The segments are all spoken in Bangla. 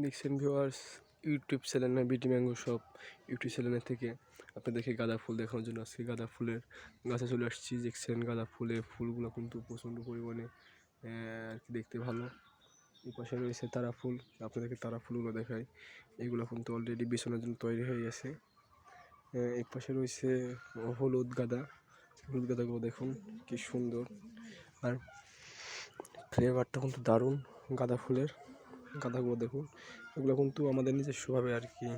দেখছেন ভিউয়ার্স ইউটিউব চ্যানেলে বিটি ম্যাঙ্গো শপ ইউটিউব চ্যানেলের থেকে আপনাদেরকে গাঁদা ফুল দেখানোর জন্য আজকে গাঁদা ফুলের গাছে চলে আসছি। দেখছেন গাঁদা ফুলে ফুলগুলো কিন্তু প্রচণ্ড পরিমাণে আর কি দেখতে ভালো। এই পাশে রয়েছে তারা ফুল, আপনাদেরকে তারা ফুলগুলো দেখাই। এগুলো কিন্তু অলরেডি বিছানার জন্য তৈরি হয়ে গেছে। এই পাশে রয়েছে হলুদ গাঁদা। হলুদ গাঁদাগুলো দেখুন, কি সুন্দর। আর ফ্লেভারটা কিন্তু দারুণ গাঁদা ফুলের। গাঁদাগুলো দেখুন, এগুলো কিন্তু আমাদের নিজস্বভাবে আর কি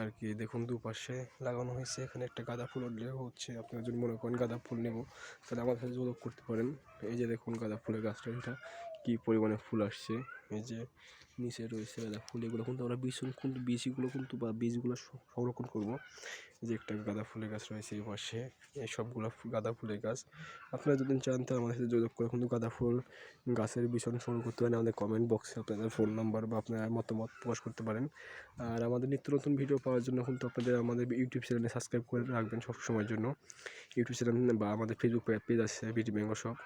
আর কি দেখুন দুপাশে লাগানো হয়েছে। এখানে একটা গাঁদা ফুল উঠলে হচ্ছে, আপনারা যদি মনে করেন গাঁদা ফুল নেব, তাহলে আমার সাথে যোগাযোগ করতে পারেন। এই যে দেখুন গাঁদা ফুলের গাছটা, এটা কী পরিমাণে ফুল আসছে, এই যে নিচে রয়েছে গাঁদা ফুল, এগুলো কিন্তু আমরা বীজ, কিন্তু বীজগুলো কিন্তু বা বীজগুলো সংরক্ষণ করব। যে একটা গাঁদা ফুলের গাছ রয়েছে এই পাশে, এই সবগুলো গাঁদা ফুলের গাছ। আপনারা যদি চান তাহলে আমাদের সাথে যোগাযোগ করে কিন্তু গাঁদা ফুল গাছের বিষয় সংগ্রহ করতে পারেন, আমাদের কমেন্ট বক্সে আপনাদের ফোন নাম্বার বা আপনার মতামত প্রকাশ করতে পারেন। আর আমাদের নিত্য নতুন ভিডিও পাওয়ার জন্য কিন্তু আপনাদের আমাদের ইউটিউব চ্যানেলে সাবস্ক্রাইব করে রাখবেন সব সময়ের জন্য। ইউটিউব চ্যানেল বা আমাদের ফেসবুক পেজ আছে বিটি ব্যাঙ্গো শপ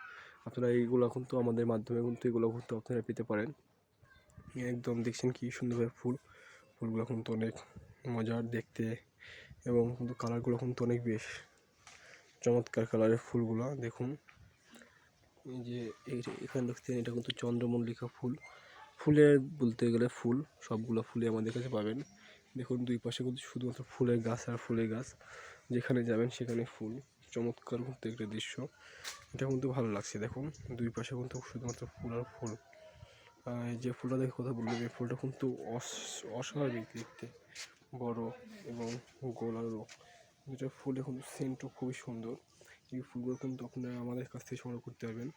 আপনারা এইগুলো কিন্তু আমাদের মাধ্যমে কিন্তু এগুলো কিন্তু আপনারা পেতে পারেন। একদম দেখছেন কি সুন্দরভাবে ফুল, ফুলগুলো কিন্তু অনেক মজার দেখতে এবং কিন্তু কালারগুলো কিন্তু অনেক বেশ চমৎকার কালারের ফুলগুলো, দেখুন। এই যে এখানে দেখছেন এটা কিন্তু চন্দ্রমল্লিকা ফুল। ফুলের বলতে গেলে ফুল, সবগুলো ফুলে আমাদের কাছে পাবেন। দেখুন দুই পাশে কিন্তু শুধুমাত্র ফুলের গাছ আর ফুলের গাছ, যেখানে যাবেন সেখানে ফুল। চমৎকার কিন্তু একটা দৃশ্য। এটা কিন্তু ভালো লাগছে, দেখুন। দুই পাশে কিন্তু শুধুমাত্র ফুল আর ফুল। যে ফুলটা দেখে কথা বললাম, এই ফুলটা কিন্তু অস- অস্বাভাবিক দেখতে। বড় এবং গোলারও এটা ফুল এখন সেন্টও খুবই সুন্দর। এই ফুলগুলো কিন্তু আপনারা আমাদের কাছ থেকে সংগ্রহ করতে পারবেন।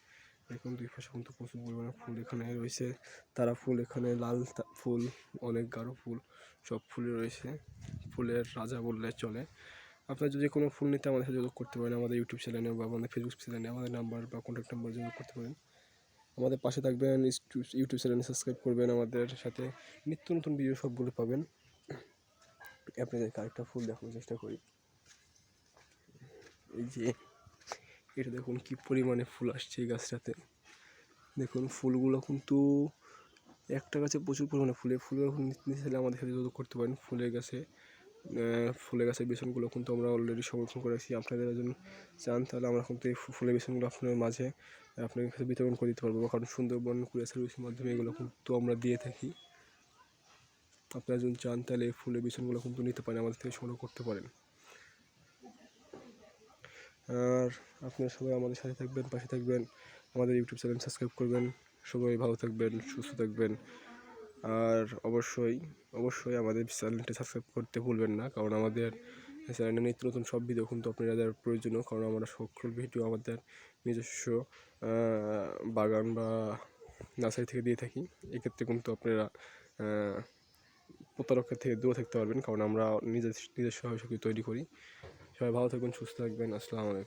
দেখুন, দুই পাশে কিন্তু প্রচুর পরিমাণে ফুল এখানে রয়েছে। তারা ফুল এখানে, লাল ফুল, অনেক গাঢ় ফুল, সব ফুলই রয়েছে। ফুলের রাজা বললে চলে। আপনারা যদি কোনো ফুল নিতে আমাদের সাথে যোগাযোগ করতে পারেন, আমাদের ইউটিউব চ্যানেলে বা আমাদের ফেসবুক চ্যানেলে আমাদের নাম্বার বা কন্ট্যাক্ট নাম্বার যোগাযোগ করতে পারেন। আমাদের পাশে থাকবেন ইউটিউব চ্যানেলে সাবস্ক্রাইব করবেন, আমাদের সাথে নিত্য নতুন ভিডিও সবগুলো পাবেন। আপনাদেরকে আরেকটা ফুল দেখানোর চেষ্টা করি। এই যে, এটা দেখুন কি পরিমাণে ফুল আসছে এই গাছটাতে। দেখুন ফুলগুলো কিন্তু একটা গাছে প্রচুর পরিমাণে ফুলে। ফুলের নিতে চাইলে আমাদের সাথে যোগাযোগ করতে পারেন ফুলের গাছে। ফুলের গাছের বেসনগুলো কিন্তু আমরা অলরেডি সংরক্ষণ করে রাখছি। আপনাদের যদি চান, তাহলে আমরা কিন্তু এই ফুলের বেসনগুলো আপনার মাঝে আপনার কাছে বিতরণ করে দিতে পারব। কারণ সুন্দরবন, কুরিয়ার সার্ভিসের মাধ্যমে এগুলো কিন্তু আমরা দিয়ে থাকি। আপনারা যদি চান, তাহলে এই ফুলের বেসনগুলো কিন্তু নিতে পারেন, আমাদের থেকে সংগ্রহ করতে পারেন। আর আপনারা সবাই আমাদের সাথে থাকবেন, পাশে থাকবেন। আমাদের ইউটিউব চ্যানেল সাবস্ক্রাইব করবেন। সবাই ভালো থাকবেন, সুস্থ থাকবেন। আর অবশ্যই অবশ্যই আমাদের চ্যানেলটি সাবস্ক্রাইব করতে ভুলবেন না, কারণ আমাদের চ্যানেলে নিত্য নতুন সব ভিডিও কিন্তু আপনাদের প্রয়োজনীয়, কারণ আমরা সকল ভিডিও আমাদের নিজস্ব বাগান বা নার্সারি থেকে দিয়ে থাকি। এক্ষেত্রে কিন্তু আপনারা প্রতারকের থেকে দূরে থাকতে পারবেন, কারণ আমরা নিজের নিজস্বভাবে সব তৈরি করি। সবাই ভালো থাকবেন, সুস্থ থাকবেন, আসসালামু আলাইকুম।